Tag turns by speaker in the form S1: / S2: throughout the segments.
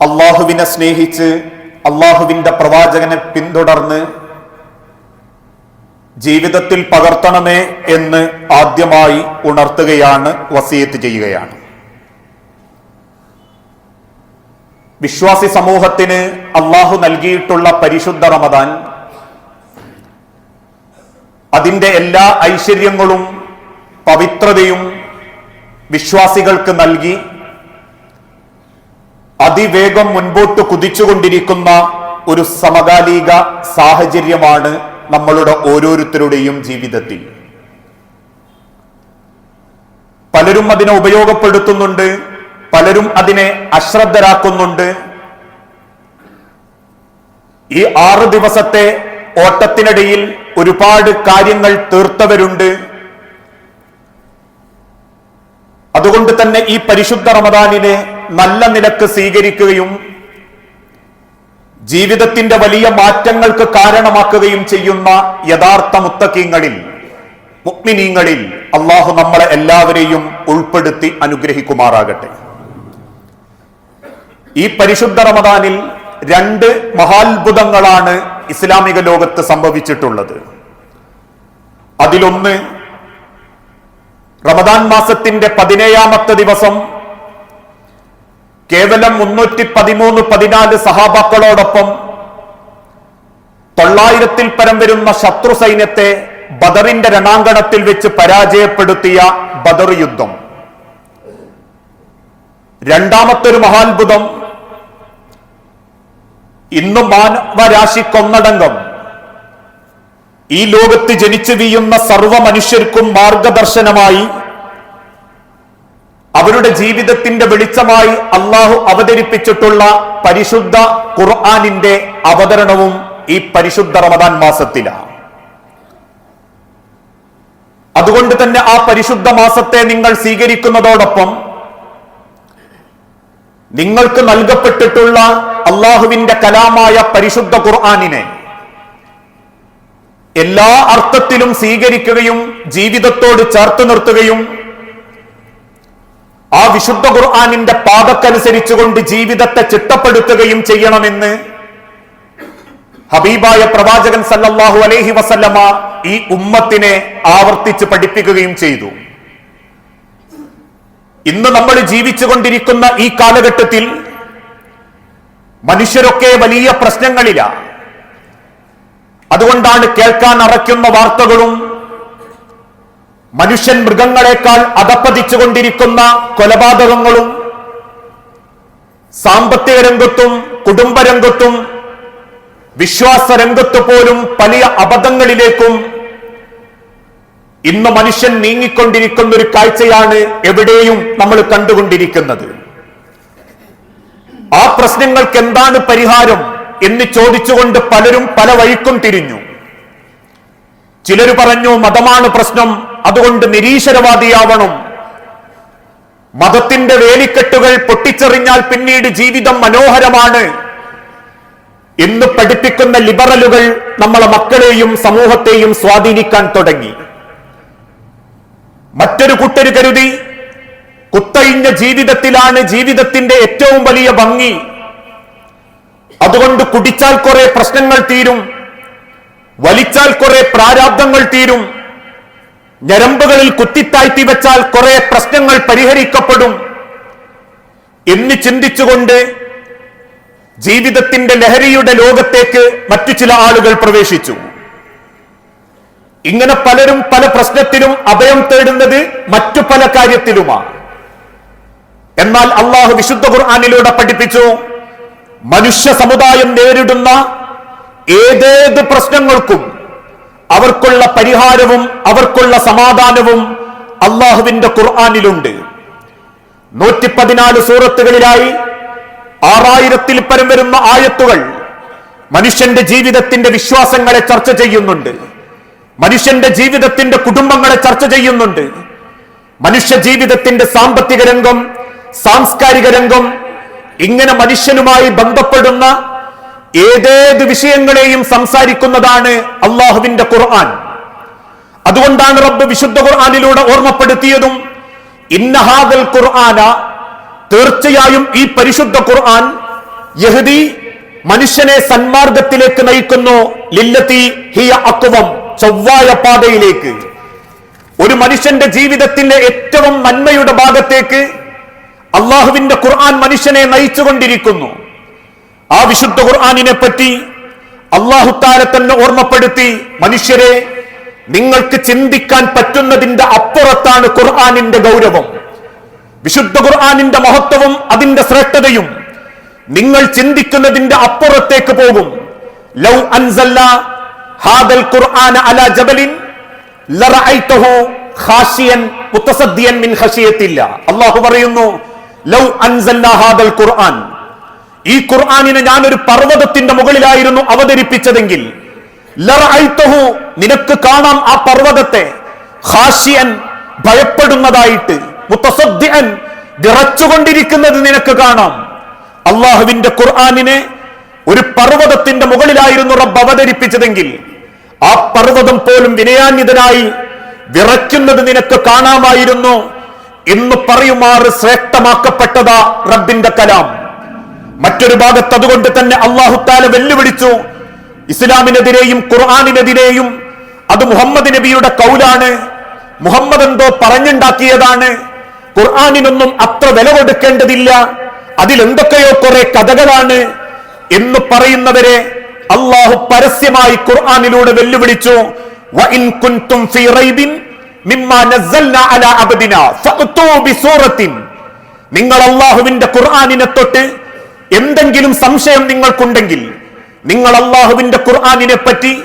S1: അള്ളാഹുവിനെ സ്നേഹിച്ച് അള്ളാഹുവിന്റെ പ്രവാചകനെ പിന്തുടർന്ന് ജീവിതത്തിൽ പകർത്തണമേ എന്ന് ആദ്യമായി ഉണർത്തുകയാണ് വസീയത്ത് ചെയ്യുകയാണ്. വിശ്വാസി സമൂഹത്തിന് അള്ളാഹു നൽകിയിട്ടുള്ള പരിശുദ്ധ റമദാൻ അതിന്റെ എല്ലാ ഐശ്വര്യങ്ങളും പവിത്രതയും വിശ്വാസികൾക്ക് നൽകി അതിവേഗം മുൻപോട്ട് കുതിച്ചുകൊണ്ടിരിക്കുന്ന ഒരു സമകാലിക സാഹചര്യമാണ് നമ്മളുടെ ഓരോരുത്തരുടെയും ജീവിതത്തിൽ. പലരും അതിനെ ഉപയോഗപ്പെടുത്തുന്നുണ്ട് പലരും അതിനെ അശ്രദ്ധരാക്കുന്നുണ്ട്. ഈ ആറ് ദിവസത്തെ ഓട്ടത്തിനിടയിൽ ഒരുപാട് കാര്യങ്ങൾ തീർത്തവരുണ്ട്. അതുകൊണ്ട് തന്നെ ഈ പരിശുദ്ധ റമദാനിനെ നല്ല നിലയ്ക്ക് സ്വീകരിക്കുകയും ജീവിതത്തിന്റെ വലിയ മാറ്റങ്ങൾക്ക് കാരണമാക്കുകയും ചെയ്യുന്ന യഥാർത്ഥ മുത്തക്കീങ്ങളിൽ മുക്മിനീങ്ങളിൽ അള്ളാഹു നമ്മളെ എല്ലാവരെയും ഉൾപ്പെടുത്തി അനുഗ്രഹിക്കുമാറാകട്ടെ. ഈ പരിശുദ്ധ റമദാനിൽ രണ്ട് മഹാത്ഭുതങ്ങളാണ് ഇസ്ലാമിക ലോകത്ത് സംഭവിച്ചിട്ടുള്ളത്. അതിലൊന്ന് റമദാൻ മാസത്തിന്റെ പതിനേഴാമത്തെ ദിവസം കേവലം മുന്നൂറ്റി പതിമൂന്ന് പതിനാല് സഹാബാക്കളോടൊപ്പം തൊള്ളായിരത്തിൽ പരം വരുന്ന ശത്രു സൈന്യത്തെ ബദറിന്റെ രണാങ്കണത്തിൽ വെച്ച് പരാജയപ്പെടുത്തിയ ബദർ യുദ്ധം. രണ്ടാമത്തൊരു മഹാത്ഭുതം മാനവരാശി മാനവരാശിക്കൊന്നടങ്കം ഈ ലോകത്ത് ജനിച്ചു വീയുന്ന സർവ മനുഷ്യർക്കും മാർഗദർശനമായി അവരുടെ ജീവിതത്തിന്റെ വെളിച്ചമായി അള്ളാഹു അവതരിപ്പിച്ചിട്ടുള്ള പരിശുദ്ധ ഖുർആാനിന്റെ അവതരണവും ഈ പരിശുദ്ധ റമദാൻ മാസത്തിലാണ്. അതുകൊണ്ട് തന്നെ ആ പരിശുദ്ധ മാസത്തെ നിങ്ങൾ സ്വീകരിക്കുന്നതോടൊപ്പം നിങ്ങൾക്ക് നൽകപ്പെട്ടിട്ടുള്ള അള്ളാഹുവിന്റെ കലാമായ പരിശുദ്ധ ഖുർആാനിനെ എല്ലാ അർത്ഥത്തിലും സ്വീകരിക്കുകയും ജീവിതത്തോട് ചേർത്ത് നിർത്തുകയും ആ വിശുദ്ധ ഖുർആാനിന്റെ പാതക്കനുസരിച്ചുകൊണ്ട് ജീവിതത്തെ ചിട്ടപ്പെടുത്തുകയും ചെയ്യണമെന്ന് ഹബീബായ പ്രവാചകൻ സല്ലല്ലാഹു അലൈഹി വസല്ലമ ഈ ഉമ്മത്തിനെ ആവർത്തിച്ച് പഠിപ്പിക്കുകയും ചെയ്തു. ഇന്ന് നമ്മൾ ജീവിച്ചുകൊണ്ടിരിക്കുന്ന ഈ കാലഘട്ടത്തിൽ മനുഷ്യരൊക്കെ വലിയ പ്രശ്നങ്ങളിലാണ് അതുകൊണ്ടാണ് കേൾക്കാൻ അറയ്ക്കുന്ന വാർത്തകളും മനുഷ്യൻ മൃഗങ്ങളെക്കാൾ അതപ്പതിച്ചുകൊണ്ടിരിക്കുന്ന കൊലപാതകങ്ങളും സാമ്പത്തിക രംഗത്തും കുടുംബരംഗത്തും വിശ്വാസ രംഗത്ത് പോലും വലിയ അബദ്ധങ്ങളിലേക്കും ഇന്ന് മനുഷ്യൻ നീങ്ങിക്കൊണ്ടിരിക്കുന്ന ഒരു കാഴ്ചയാണ് എവിടെയും നമ്മൾ കണ്ടുകൊണ്ടിരിക്കുന്നത്. ആ പ്രശ്നങ്ങൾക്ക് എന്താണ് പരിഹാരം? എന്ന് ചോദിച്ചുകൊണ്ട് പലരും പല വഴിക്കും തിരിഞ്ഞു. ചിലർ പറഞ്ഞു മതമാണ് പ്രശ്നം അതുകൊണ്ട് നിരീശ്വരവാദിയാവണം. മതത്തിന്റെ വേലിക്കെട്ടുകൾ പൊട്ടിച്ചെറിഞ്ഞാൽ പിന്നീട് ജീവിതം മനോഹരമാണ് എന്ന് പഠിപ്പിക്കുന്ന ലിബറലുകൾ നമ്മളെ മക്കളെയും സമൂഹത്തെയും സ്വാധീനിക്കാൻ തുടങ്ങി. മറ്റൊരു കൂട്ടര് കരുതി കുത്തഴിഞ്ഞ ജീവിതത്തിലാണ് ജീവിതത്തിന്റെ ഏറ്റവും വലിയ ഭംഗി. അതുകൊണ്ട് കുടിച്ചാൽ കുറെ പ്രശ്നങ്ങൾ തീരും വലിച്ചാൽ കുറെ പ്രാരാബ്ദങ്ങൾ തീരും ഞരമ്പുകളിൽ കുത്തിത്താഴ്ത്തി വെച്ചാൽ കുറെ പ്രശ്നങ്ങൾ പരിഹരിക്കപ്പെടും. എന്ന് ചിന്തിച്ചുകൊണ്ട് ജീവിതത്തിന്റെ ലഹരിയുടെ ലോകത്തേക്ക് മറ്റു ചില ആളുകൾ പ്രവേശിച്ചു. ഇങ്ങനെ പലരും പല പ്രശ്നത്തിലും അഭയം തേടുന്നത് മറ്റു പല കാര്യത്തിലുമാണ്. എന്നാൽ അള്ളാഹു വിശുദ്ധ ഖുർആാനിലൂടെ പഠിപ്പിച്ചു മനുഷ്യ സമുദായം നേരിടുന്ന ഏതേത് പ്രശ്നങ്ങൾക്കും അവർക്കുള്ള പരിഹാരവും അവർക്കുള്ള സമാധാനവും അള്ളാഹുവിന്റെ ഖുർആാനിലുണ്ട്. നൂറ്റി പതിനാല് സൂറത്തുകളിലായി ആറായിരത്തിൽ പരം വരുന്ന ആയത്തുകൾ മനുഷ്യന്റെ ജീവിതത്തിന്റെ വിശ്വാസങ്ങളെ ചർച്ച ചെയ്യുന്നുണ്ട്. മനുഷ്യന്റെ ജീവിതത്തിന്റെ കുടുംബങ്ങളെ ചർച്ച ചെയ്യുന്നുണ്ട്. മനുഷ്യ ജീവിതത്തിന്റെ സാമ്പത്തിക രംഗം സാംസ്കാരിക രംഗം ഇങ്ങനെ മനുഷ്യനുമായി ബന്ധപ്പെടുന്ന ഏതേത് വിഷയങ്ങളെയും സംസാരിക്കുന്നതാണ് അള്ളാഹുവിന്റെ ഖുർആൻ. അതുകൊണ്ടാണ് റബ്ബ് വിശുദ്ധ ഖുർആാനിലൂടെ ഓർമ്മപ്പെടുത്തിയതും ഇന്നഹാദൽ ഖുർആന തീർച്ചയായും ഈ പരിശുദ്ധ ഖുർആൻ യഹദി മനുഷ്യനെ സന്മാർഗത്തിലേക്ക് നയിക്കുന്നു. ലില്ലത്തി ഹിയ അക്കുവം ചൊവ്വായ പാതയിലേക്ക്. ഒരു മനുഷ്യന്റെ ജീവിതത്തിന്റെ ഏറ്റവും നന്മയുടെ ഭാഗത്തേക്ക് അള്ളാഹുവിന്റെ ഖുർആൻ മനുഷ്യനെ നയിച്ചുകൊണ്ടിരിക്കുന്നു. ആ വിശുദ്ധ ഖുർആാനിനെ പറ്റി അള്ളാഹുത്താലെ തന്നെ ഓർമ്മപ്പെടുത്തി മനുഷ്യരെ നിങ്ങൾക്ക് ചിന്തിക്കാൻ പറ്റുന്നതിന്റെ അപ്പുറത്താണ് ഖുർആാനിന്റെ ഗൗരവം. വിശുദ്ധ ഖുർആാനിന്റെ മഹത്വവും അതിന്റെ ശ്രേഷ്ഠതയും നിങ്ങൾ ചിന്തിക്കുന്നതിന്റെ അപ്പുറത്തേക്ക് പോകും. ലൗ അൻസല്ല ഹാദൽ ഖുർആന അല ജബലിൻ ലറഅയ്തഹു ഖാശിയൻ മുത്തസദ്ദിയൻ മിൻ ഖശിയത്തില്ല. അല്ലാഹു പറയുന്നു ലൗ ഖുർആൻ. ഈ ഖുർആാനിനെ ഞാൻ ഒരു പർവതത്തിന്റെ മുകളിലായിരുന്നു അവതരിപ്പിച്ചതെങ്കിൽ നിനക്ക് കാണാം ആ പർവതത്തെ ഖാശിയൻ ഭയപ്പെടുന്നതായിട്ട് മുത്തസദ്യൻ വിറച്ചുകൊണ്ടിരിക്കുന്നത് നിനക്ക് കാണാം. അള്ളാഹുവിന്റെ ഖുർആാനിനെ ഒരു പർവതത്തിന്റെ മുകളിലായിരുന്നു റബ്ബ് അവതരിപ്പിച്ചതെങ്കിൽ ആ പർവതം പോലും വിനയാന്വിതനായി വിറയ്ക്കുന്നത് നിനക്ക് കാണാമായിരുന്നു. എന്ന് പറയുമാറ് ശ്രേഷ്ഠമാക്കപ്പെട്ടതാ റബ്ബിന്റെ കലാം. മറ്റൊരു ഭാഗത്ത് അതുകൊണ്ട് തന്നെ അള്ളാഹുത്താല വെല്ലുവിളിച്ചു. ഇസ്ലാമിനെതിരെയും ഖുർആാനിനെതിരെയും അത് മുഹമ്മദ് നബിയുടെ കൗലാണ്. മുഹമ്മദ് എന്തോ പറഞ്ഞുണ്ടാക്കിയതാണ്. ഖുർആാനിനൊന്നും അത്ര വില കൊടുക്കേണ്ടതില്ല. അതിലെന്തൊക്കെയോ കുറെ കഥകളാണ് എന്ന് പറയുന്നവരെ അള്ളാഹു പരസ്യമായി ഖുർആാനിലൂടെ വെല്ലുവിളിച്ചു. "വഇൻ കുൻതും ഫീ റൈബിൻ മിമ്മാ നസ്സൽനാ അലാ അബ്ദിനാ ഫഅ്തൂ ബിസൂറത്തിൻ നിങ്ങൾ അള്ളാഹുവിന്റെ ഖുർആാനിനെ തൊട്ട് എന്തെങ്കിലും സംശയം നിങ്ങൾക്കുണ്ടെങ്കിൽ നിങ്ങൾ അള്ളാഹുവിന്റെ ഖുർആാനിനെ പറ്റി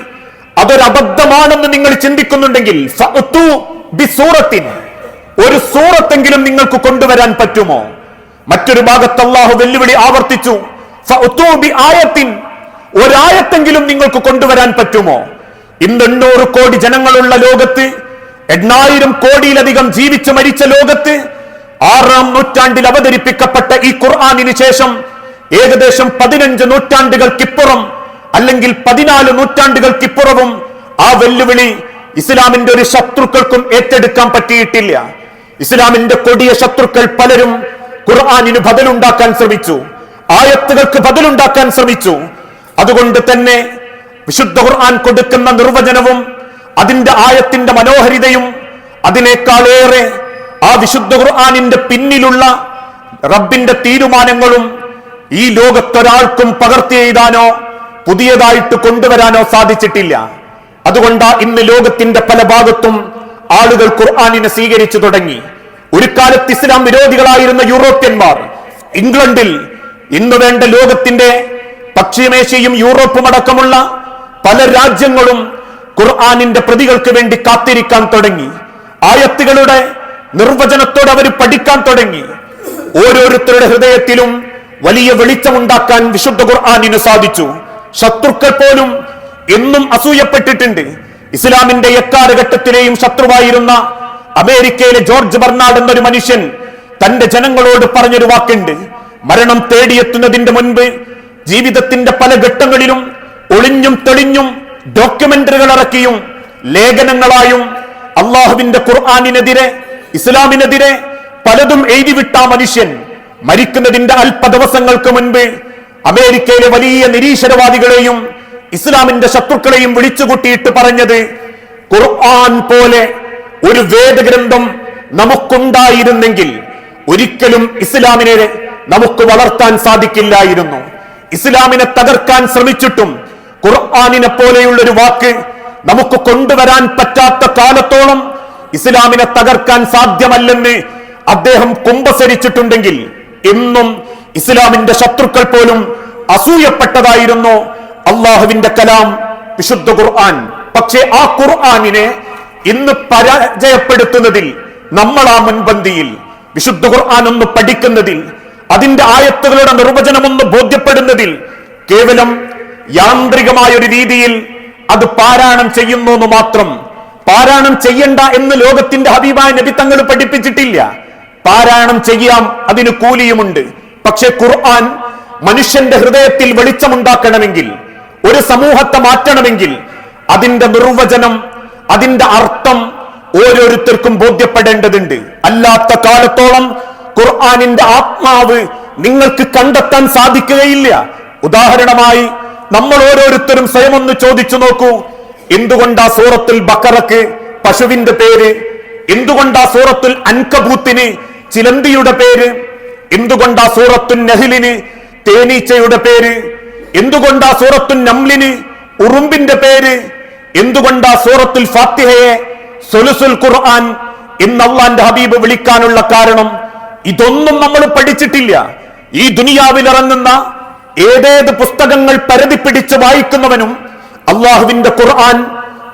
S1: അതൊരു അബദ്ധമാണെന്ന് നിങ്ങൾ ചിന്തിക്കുന്നുണ്ടെങ്കിൽ ഒരു സൂറത്തെങ്കിലും നിങ്ങൾക്ക് കൊണ്ടുവരാൻ പറ്റുമോ? മറ്റൊരു ഭാഗത്ത് അള്ളാഹു വെല്ലുവിളി ആവർത്തിച്ചു. ആയത്തിൻ. ഒരായത്തെങ്കിലും നിങ്ങൾക്ക് കൊണ്ടുവരാൻ പറ്റുമോ? ഇന്ന് എണ്ണൂറ് കോടി ജനങ്ങളുള്ള ലോകത്ത് എണ്ണായിരം കോടിയിലധികം ജീവിച്ചു മരിച്ച ലോകത്ത് ആറാം നൂറ്റാണ്ടിൽ അവതരിപ്പിക്കപ്പെട്ട ഈ ഖുർആാനിന് ശേഷം ഏകദേശം പതിനഞ്ച് നൂറ്റാണ്ടുകൾക്കിപ്പുറം അല്ലെങ്കിൽ പതിനാല് നൂറ്റാണ്ടുകൾക്കിപ്പുറവും ആ വെല്ലുവിളി ഇസ്ലാമിന്റെ ഒരു ശത്രുക്കൾക്കും ഏറ്റെടുക്കാൻ പറ്റിയിട്ടില്ല. ഇസ്ലാമിന്റെ കൊടിയ ശത്രുക്കൾ പലരും ഖുർആാനിന് ബദലുണ്ടാക്കാൻ ശ്രമിച്ചു. ആയത്തുകൾക്ക് ബദലുണ്ടാക്കാൻ ശ്രമിച്ചു. അതുകൊണ്ട് തന്നെ വിശുദ്ധ ഖുർആൻ കൊടുക്കുന്ന നിർവചനവും അതിന്റെ ആയത്തിന്റെ മനോഹരിതയും അതിനേക്കാളേറെ ആ വിശുദ്ധ ഖുർആാനിന്റെ പിന്നിലുള്ള റബ്ബിന്റെ തീരുമാനങ്ങളും ഈ ലോകത്തൊരാൾക്കും പകർത്തി എഴുതാനോ പുതിയതായിട്ട് കൊണ്ടുവരാനോ സാധിച്ചിട്ടില്ല. അതുകൊണ്ടാ ഇന്ന് ലോകത്തിന്റെ പല ഭാഗത്തും ആളുകൾ ഖുർആാനിനെ സ്വീകരിച്ചു തുടങ്ങി. ഒരു കാലത്ത് ഇസ്ലാം വിരോധികളായിരുന്ന യൂറോപ്യന്മാർ ഇംഗ്ലണ്ടിൽ ഇന്ന് വേണ്ട ലോകത്തിന്റെ പശ്ചിമേഷ്യയും യൂറോപ്പും അടക്കമുള്ള പല രാജ്യങ്ങളും ഖുർആാനിന്റെ പ്രതികൾക്ക് വേണ്ടി കാത്തിരിക്കാൻ തുടങ്ങി. ആയത്തുകളുടെ നിർവചനത്തോടെ അവർ പഠിക്കാൻ തുടങ്ങി. ഓരോരുത്തരുടെ ഹൃദയത്തിലും വലിയ വെളിച്ചമുണ്ടാക്കാൻ വിശുദ്ധ ഖുർആാനിന് സാധിച്ചു. ശത്രുക്കൾ പോലും എന്നും അസൂയപ്പെട്ടിട്ടുണ്ട്. ഇസ്ലാമിന്റെ എക്കാലഘട്ടത്തിലെയും ശത്രുവായിരുന്ന അമേരിക്കയിലെ ജോർജ് ബർണാഡ് എന്നൊരു മനുഷ്യൻ തന്റെ ജനങ്ങളോട് പറഞ്ഞൊരു വാക്കുണ്ട്. മരണം തേടിയെത്തുന്നതിന്റെ മുൻപ് ജീവിതത്തിന്റെ പല ഘട്ടങ്ങളിലും ഒളിഞ്ഞും തെളിഞ്ഞും ഡോക്യുമെന്ററികൾ ഇറക്കിയും ലേഖനങ്ങളായും അള്ളാഹുവിന്റെ ഖുർആാനിനെതിരെ ഇസ്ലാമിനെതിരെ പലതും എഴുതിവിട്ട മനുഷ്യൻ. മരിക്കുന്നതിന്റെ അല്പ ദിവസങ്ങൾക്ക് മുൻപ് അമേരിക്കയിലെ വലിയ നിരീശ്വരവാദികളെയും ഇസ്ലാമിന്റെ ശത്രുക്കളെയും വിളിച്ചുകൂട്ടിയിട്ട് പറഞ്ഞത് ഖുർആൻ പോലെ ഒരു വേദഗ്രന്ഥം നമുക്കുണ്ടായിരുന്നെങ്കിൽ ഒരിക്കലും ഇസ്ലാമിനെ നമുക്ക് വളർത്താൻ സാധിക്കില്ലായിരുന്നു. ഇസ്ലാമിനെ തകർക്കാൻ ശ്രമിച്ചിട്ടും ഖുർആാനിനെ പോലെയുള്ള ഒരു വാക്ക് നമുക്ക് കൊണ്ടുവരാൻ പറ്റാത്ത കാലത്തോളം ഇസ്ലാമിനെ തകർക്കാൻ സാധ്യമല്ലെന്ന് അദ്ദേഹം കുമ്പസരിച്ചിട്ടുണ്ടെങ്കിൽ എന്നും ഇസ്ലാമിന്റെ ശത്രുക്കൾ പോലും അസൂയപ്പെട്ടതായിരുന്നു അള്ളാഹുവിന്റെ കലാം വിശുദ്ധ ഖുർആൻ. പക്ഷേ ആ ഖുർആാനിനെ ഇന്ന് പരാജയപ്പെടുത്തുന്നതിൽ നമ്മൾ ആ മുൻപന്തിയിൽ വിശുദ്ധ ഖുർആൻ ഒന്ന് പഠിക്കുന്നതിൽ അതിന്റെ ആയത്തുകളുടെ നിർവചനം ഒന്ന് ബോധ്യപ്പെടുന്നതിൽ കേവലം യാന്ത്രികമായ ഒരു രീതിയിൽ അത് പാരായണം ചെയ്യുന്നു എന്ന് മാത്രം. പാരായണം ചെയ്യണ്ട എന്ന് ലോകത്തിന്റെ ഹബീബായ നബി തങ്ങൾ പഠിപ്പിച്ചിട്ടില്ല. പാരായണം ചെയ്യാം അതിന് കൂലിയുമുണ്ട്. പക്ഷെ ഖുർആൻ മനുഷ്യന്റെ ഹൃദയത്തിൽ വെളിച്ചമുണ്ടാക്കണമെങ്കിൽ ഒരു സമൂഹത്തെ മാറ്റണമെങ്കിൽ അതിന്റെ നിർവചനം അതിന്റെ അർത്ഥം ഓരോരുത്തർക്കും ബോധ്യപ്പെടേണ്ടതുണ്ട്. അല്ലാത്ത കാലത്തോളം ഖുർആാനിന്റെ ആത്മാവ് നിങ്ങൾക്ക് കണ്ടെത്താൻ സാധിക്കുകയില്ല. ഉദാഹരണമായി നമ്മൾ ഓരോരുത്തരും സ്വയം ഒന്ന് ചോദിച്ചു നോക്കൂ. എന്തുകൊണ്ട് ആ സൂറത്തിൽ ബക്കറക്ക് പശുവിന്റെ പേര്? എന്തുകൊണ്ട് ആ സൂറത്തിൽ അൻകബൂത്തിന് ചിലന്തിയുടെ പേര്? എന്തുകൊണ്ടാ സൂറത്തുൽ നഹിലിന് തേനീച്ചയുടെ പേര്? എന്തുകൊണ്ടാ സൂറത്തുൽ നംലിന് ഉറുമ്പിന്റെ പേര്? എന്തുകൊണ്ടാ സൂറത്തുൽ ഫാത്തിഹയെ സൊലുസുൽ ഖുർആൻ എന്ന് ഹബീബ് വിളിക്കാനുള്ള കാരണം? ഇതൊന്നും നമ്മൾ പഠിച്ചിട്ടില്ല. ഈ ദുനിയാവിൽ ഇറങ്ങുന്ന ഏതേത് പുസ്തകങ്ങൾ പരതി പിടിച്ച് വായിക്കുന്നവനും അള്ളാഹുവിന്റെ ഖുർആൻ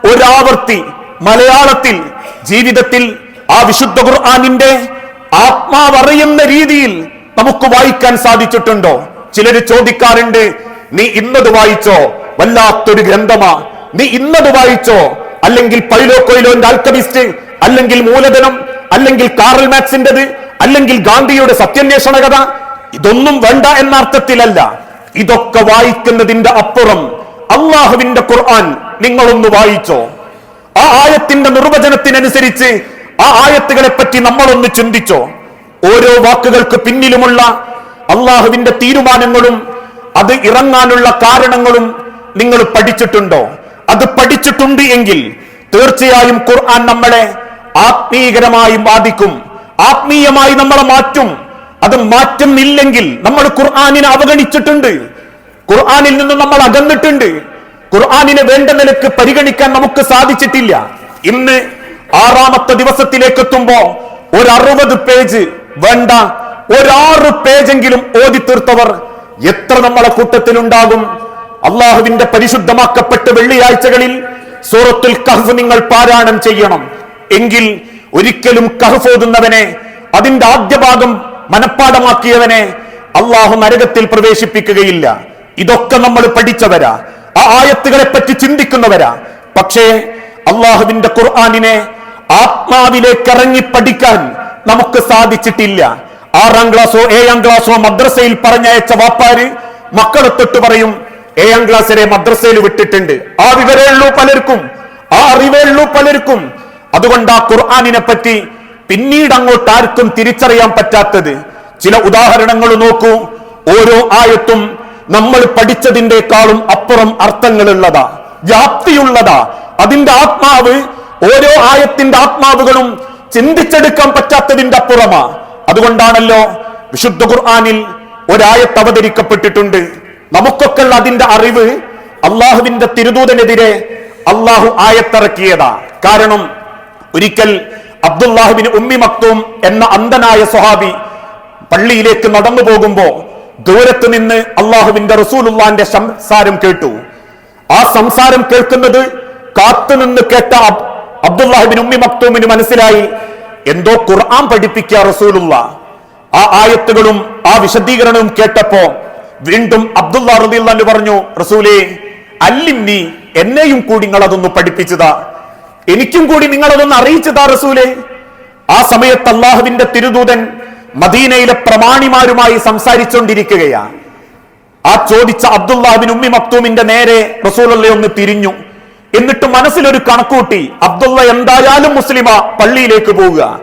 S1: ഒരാവർത്തി മലയാളത്തിൽ ജീവിതത്തിൽ ആ വിശുദ്ധ ഖുർആാനിന്റെ ആത്മാവറിയുന്ന രീതിയിൽ നമുക്ക് വായിക്കാൻ സാധിച്ചിട്ടുണ്ടോ? ചിലര് ചോദിക്കാറുണ്ട് നീ ഇന്നത് വായിച്ചോ? വല്ലാത്തൊരു ഗ്രന്ഥമാ. നീ ഇന്നത് വായിച്ചോ? അല്ലെങ്കിൽ പൈലോ കൊയിലോന്റെ ആൽക്കമിസ്റ്റ് അല്ലെങ്കിൽ മൂലധനം അല്ലെങ്കിൽ കാറൽ മാക്സിന്റേത് അല്ലെങ്കിൽ ഗാന്ധിയുടെ സത്യാന്വേഷണ കഥ ഇതൊന്നും വേണ്ട എന്ന അർത്ഥത്തിലല്ല ഇതൊക്കെ വായിക്കുന്നതിന്റെ അപ്പുറം അള്ളാഹുവിന്റെ ഖുർആൻ നിങ്ങളൊന്ന് വായിച്ചോ. ആ ആയത്തിന്റെ നിർവചനത്തിനനുസരിച്ച് ആ ആയത്തുകളെ പറ്റി നമ്മളൊന്ന് ചിന്തിച്ചോ. ഓരോ വാക്കുകൾക്ക് പിന്നിലുമുള്ള അള്ളാഹുവിന്റെ തീരുമാനങ്ങളും അത് ഇറങ്ങാനുള്ള കാരണങ്ങളും നിങ്ങൾ പഠിച്ചിട്ടുണ്ടോ? അത് പഠിച്ചിട്ടുണ്ട് എങ്കിൽ തീർച്ചയായും ഖുർആൻ നമ്മളെ ആത്മീകരമായി ബാധിക്കും. ആത്മീയമായി നമ്മളെ മാറ്റും. അത് മാറ്റുന്നില്ലെങ്കിൽ നമ്മൾ ഖുർആാനിനെ അവഗണിച്ചിട്ടുണ്ട്. ഖുർആാനിൽ നിന്ന് നമ്മൾ അകന്നിട്ടുണ്ട്. ഖുർആാനിനെ വേണ്ട നിലയ്ക്ക് പരിഗണിക്കാൻ നമുക്ക് സാധിച്ചിട്ടില്ല. ഇന്ന് ആറാമത്തെ ദിവസത്തിലേക്ക് എത്തുമ്പോ ഒരു അറുപത് പേജ് വേണ്ട. ഒരാറ് പേജെങ്കിലും ഓതി തീർത്തവർ എത്ര നമ്മളെ കൂട്ടത്തിലുണ്ടാകും. അള്ളാഹുവിന്റെ പരിശുദ്ധമാക്കപ്പെട്ട വെള്ളിയാഴ്ചകളിൽ സൂറത്തുൽ കഹഫ് നിങ്ങൾ പാരായണം ചെയ്യണം. എങ്കിൽ ഒരിക്കലും കഹഫ് ഓതുന്നവനെ അതിന്റെ ആദ്യ ഭാഗം മനഃപ്പാടമാക്കിയവനെ അള്ളാഹു നരകത്തിൽ പ്രവേശിപ്പിക്കുകയില്ല. ഇതൊക്കെ നമ്മൾ പഠിച്ചവരാ. ആ ആയത്തുകളെ പറ്റി ചിന്തിക്കുന്നവരാ. പക്ഷേ അള്ളാഹുവിന്റെ ഖുർആാനിനെ ആത്മാവിലേക്ക് ഇറങ്ങി പഠിക്കാൻ നമുക്ക് സാധിച്ചിട്ടില്ല. ആറാം ക്ലാസ്സോ ഏഴാം ക്ലാസ്സോ മദ്രസയിൽ പറഞ്ഞയച്ച വാപ്പാര് മക്കളെ തൊട്ട് പറയും ഏഴാം ക്ലാസ്സിലെ മദ്രസയിൽ വിട്ടിട്ടുണ്ട്. ആ വിവരമുള്ളൂ പലർക്കും. ആ അറിവേ ഉള്ളൂ പലർക്കും. അതുകൊണ്ട് ആ ഖുർആാനിനെ പറ്റി പിന്നീട് അങ്ങോട്ട് ആർക്കും തിരിച്ചറിയാൻ പറ്റാത്തത്. ചില ഉദാഹരണങ്ങൾ നോക്കൂ. ഓരോ ആയത്തും നമ്മൾ പഠിച്ചതിന്റെക്കാളും അപ്പുറം അർത്ഥങ്ങളുള്ളതാ വ്യാപ്തിയുള്ളതാ. അതിന്റെ ആത്മാവ് ഓരോ ആയത്തിന്റെ ആത്മാവുകളും ചിന്തിച്ചെടുക്കാൻ പറ്റാത്തതിന്റെ അപ്പുറമാ. അതുകൊണ്ടാണല്ലോ വിശുദ്ധ ഖുർആാനിൽ ഒരായത്ത് അവതരിക്കപ്പെട്ടിട്ടുണ്ട്. നമുക്കൊക്കെ അതിന്റെ അറിവ് അള്ളാഹുവിന്റെ തിരുദൂതനെതിരെ അള്ളാഹു ആയത്തിറക്കിയതാ. കാരണം ഒരിക്കൽ അബ്ദുല്ലാഹിബിൻ ഉമ്മി മക്തൂം എന്ന അന്ധനായ സ്വഹാബി പള്ളിയിലേക്ക് നടന്നു പോകുമ്പോ ദൂരത്ത് നിന്ന് അള്ളാഹുവിന്റെ റസൂലുല്ലാന്റെ സംസാരം കേട്ടു. ആ സംസാരം കേൾക്കുന്നത് കാത്തുനിന്ന് കേട്ട അബ്- അബ്ദുല്ലാഹിബിൻ ഉമ്മി മക്തൂമിന് മനസ്സിലായി. എന്തോ ഖുർആൻ പഠിപ്പിക്കുക റസൂലുള്ള. ആ ആയത്തുകളും ആ വിശദീകരണവും കേട്ടപ്പോ വീണ്ടും അബ്ദുള്ള റദിള്ളു പറഞ്ഞു റസൂലേ അല്ലിന്നി എന്നെയും കൂടി നിങ്ങൾ അതൊന്ന് പഠിപ്പിച്ചതാ. എനിക്കും കൂടി നിങ്ങൾ അതൊന്ന് അറിയിച്ചതാ റസൂലേ. ആ സമയത്ത് അള്ളാഹുവിന്റെ തിരുദൂതൻ മദീനയിലെ പ്രമാണിമാരുമായി സംസാരിച്ചുകൊണ്ടിരിക്കുകയാണ് ആ ചോദിച്ച അബ്ദുല്ലാഹിബിൻ ഉമ്മി മക്തൂമിന്റെ നേരെ റസൂലുള്ള ഒന്ന് തിരിഞ്ഞു. എന്നിട്ട് മനസ്സിലൊരു കണക്കൂട്ടി അബ്ദുള്ള എന്തായാലും മുസ്ലിമ പള്ളിയിലേക്ക് പോവുക.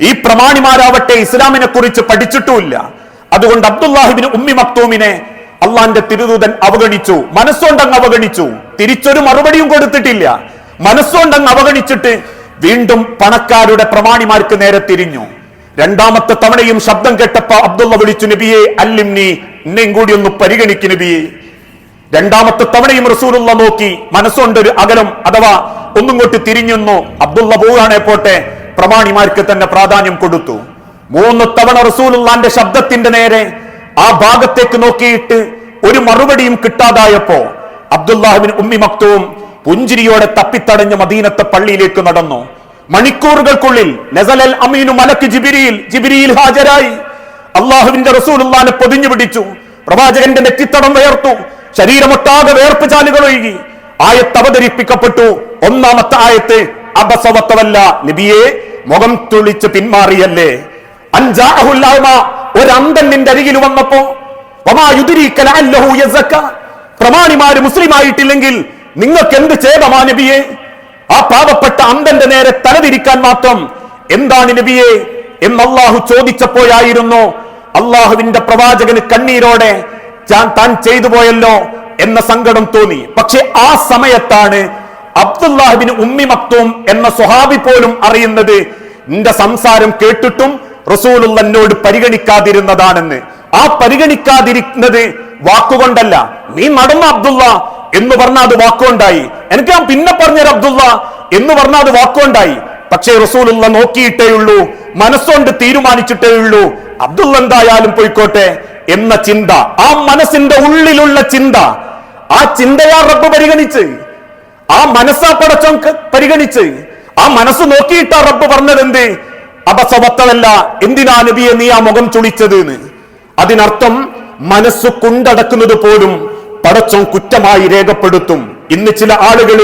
S1: ഈ പ്രമാണിമാരാവട്ടെ ഇസ്ലാമിനെ കുറിച്ച് പഠിച്ചിട്ടുമില്ല. അതുകൊണ്ട് അബ്ദുല്ലാഹിബിൻ ഉമ്മി മക്തൂമിനെ അള്ളാന്റെ തിരുദൂതൻ അവഗണിച്ചു മനസ്സുകൊണ്ടങ്ങ് അവഗണിച്ചു. തിരിച്ചൊരു മറുപടിയും കൊടുത്തിട്ടില്ല. മനസ്സുകൊണ്ടങ്ങ് അവഗണിച്ചിട്ട് വീണ്ടും പണക്കാരുടെ പ്രമാണിമാർക്ക് നേരെ തിരിഞ്ഞു. രണ്ടാമത്തെ തവണയും ശബ്ദം കേട്ടപ്പോ അബ്ദുള്ള വിളിച്ചു നബിയെ അല്ലിംനി എന്നെയും കൂടി ഒന്ന് പരിഗണിക്കു നബിയെ. രണ്ടാമത്തെ തവണയും റസൂലുള്ള നോക്കി മനസ്സുകൊണ്ട് ഒരു അകലം അഥവാ ഒന്നും കൊണ്ട് തിരിഞ്ഞുന്നു അബ്ദുള്ള പോവുകയാണെ പോട്ടെ പ്രമാണിമാർക്ക് തന്നെ പ്രാധാന്യം കൊടുത്തു. മൂന്ന് തവണ റസൂലുള്ളാന്റെ ശബ്ദത്തിന്റെ നേരെ ആ ഭാഗത്തേക്ക് നോക്കിയിട്ട് ഒരു മറുപടിയും കിട്ടാതായപ്പോ അബ്ദുല്ലാഹിബിൻ ഉമ്മി മക്തവും പുഞ്ചിരിയോടെ തപ്പിത്തടഞ്ഞ് മദീനത്തെ പള്ളിയിലേക്ക് നടന്നു. മണിക്കൂറുകൾക്കുള്ളിൽ നസലൽ അമീനു മലക്ക് ജിബിരിയിൽ ജിബിരിയിൽ ഹാജരായി. അള്ളാഹുവിന്റെ റസൂലുള്ളാനെ പൊതിഞ്ഞു പിടിച്ചു. പ്രവാചകന്റെ നെറ്റിത്തടം വേർത്തു. ശരീരമൊട്ടാകെ വേർപ്പ് ചാലുകൾ ഒഴുകി. ആയത്ത് അവതരിപ്പിക്കപ്പെട്ടു. ഒന്നാമത്തെ ആയത്ത് അബസവത്തവല്ല. നബിയെ മുഖം തുളിച്ച് പിന്മാറിയല്ലേ. അഞ്ചാഹുല്ലാമ ഒരന്തൻ നിന്റെ അരികിൽ വന്നപ്പോ. പ്രമാണിമാര് മുസ്ലിം ആയിട്ടില്ലെങ്കിൽ നിങ്ങൾക്ക് എന്ത് ചേതമാ നബിയെ? ആ പാവപ്പെട്ട അന്തന്റെ നേരെ തലതിരിക്കാൻ മാത്രം എന്താണ് നബിയെ എന്ന് അള്ളാഹു ചോദിച്ചപ്പോഴായിരുന്നു. അള്ളാഹുവിന്റെ പ്രവാചകന് കണ്ണീരോടെ താൻ- ചെയ്തു പോയല്ലോ എന്ന സങ്കടം തോന്നി. പക്ഷെ ആ സമയത്താണ് അബ്ദുല്ലാഹിബിന് ഉമ്മി മക്തൂം എന്ന സ്വഹാബി പോലും അറിയുന്നത് നിന്റെ സംസാരം കേട്ടിട്ടും റസൂലുള്ള എന്നോട് പരിഗണിക്കാതിരുന്നതാണെന്ന്. ആ പരിഗണിക്കാതിരിക്കുന്നത് വാക്കുകൊണ്ടല്ല. നീ നടന്ന അബ്ദുള്ള എന്ന് പറഞ്ഞാൽ അത് വാക്കുകൊണ്ടായി. എനിക്ക് ഞാൻ പിന്നെ പറഞ്ഞ അബ്ദുള്ള എന്ന് പറഞ്ഞാൽ അത് വാക്കുകൊണ്ടായി. പക്ഷേ റസൂലുള്ള നോക്കിയിട്ടേ ഉള്ളൂ മനസ്സുകൊണ്ട് തീരുമാനിച്ചിട്ടേ ഉള്ളൂ. അബ്ദുള്ള എന്തായാലും പോയിക്കോട്ടെ എന്ന ചിന്ത ആ മനസ്സിന്റെ ഉള്ളിലുള്ള ചിന്ത ആ ചിന്തയാ റബ്ബ് പരിഗണിച്ച് ആ മനസ്സാ പടച്ചോൻ പരിഗണിച്ച് ആ മനസ്സ് നോക്കിയിട്ടാ റബ്ബ് പറഞ്ഞത് എന്ത് അപസവത്തമല്ല എന്തിനാ നബിയെ നീ ആ മുഖം ചുളിച്ചത് അതിനർത്ഥം മനസ്സ് കൊണ്ടടക്കുന്നത് പോലും പടച്ചോൻ കുറ്റമായി രേഖപ്പെടുത്തും. ഇന്ന് ചില ആളുകൾ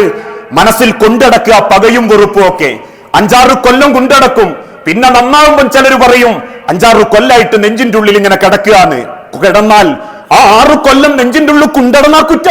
S1: മനസ്സിൽ കൊണ്ടടക്കുക പകയും വെറുപ്പും ഒക്കെ. അഞ്ചാറ് കൊല്ലം കൊണ്ടടക്കും. പിന്നെ നന്നാവുമ്പോൾ ചിലർ പറയും അഞ്ചാറ് കൊല്ലായിട്ട് നെഞ്ചിന്റെ ഉള്ളിൽ ഇങ്ങനെ കിടക്കുകയാണ്. കിടന്നാൽ ആ ആറ് കൊല്ലം നെഞ്ചിന്റെ ഉള്ളിൽ കൊണ്ടടന്നാ കുറ്റ.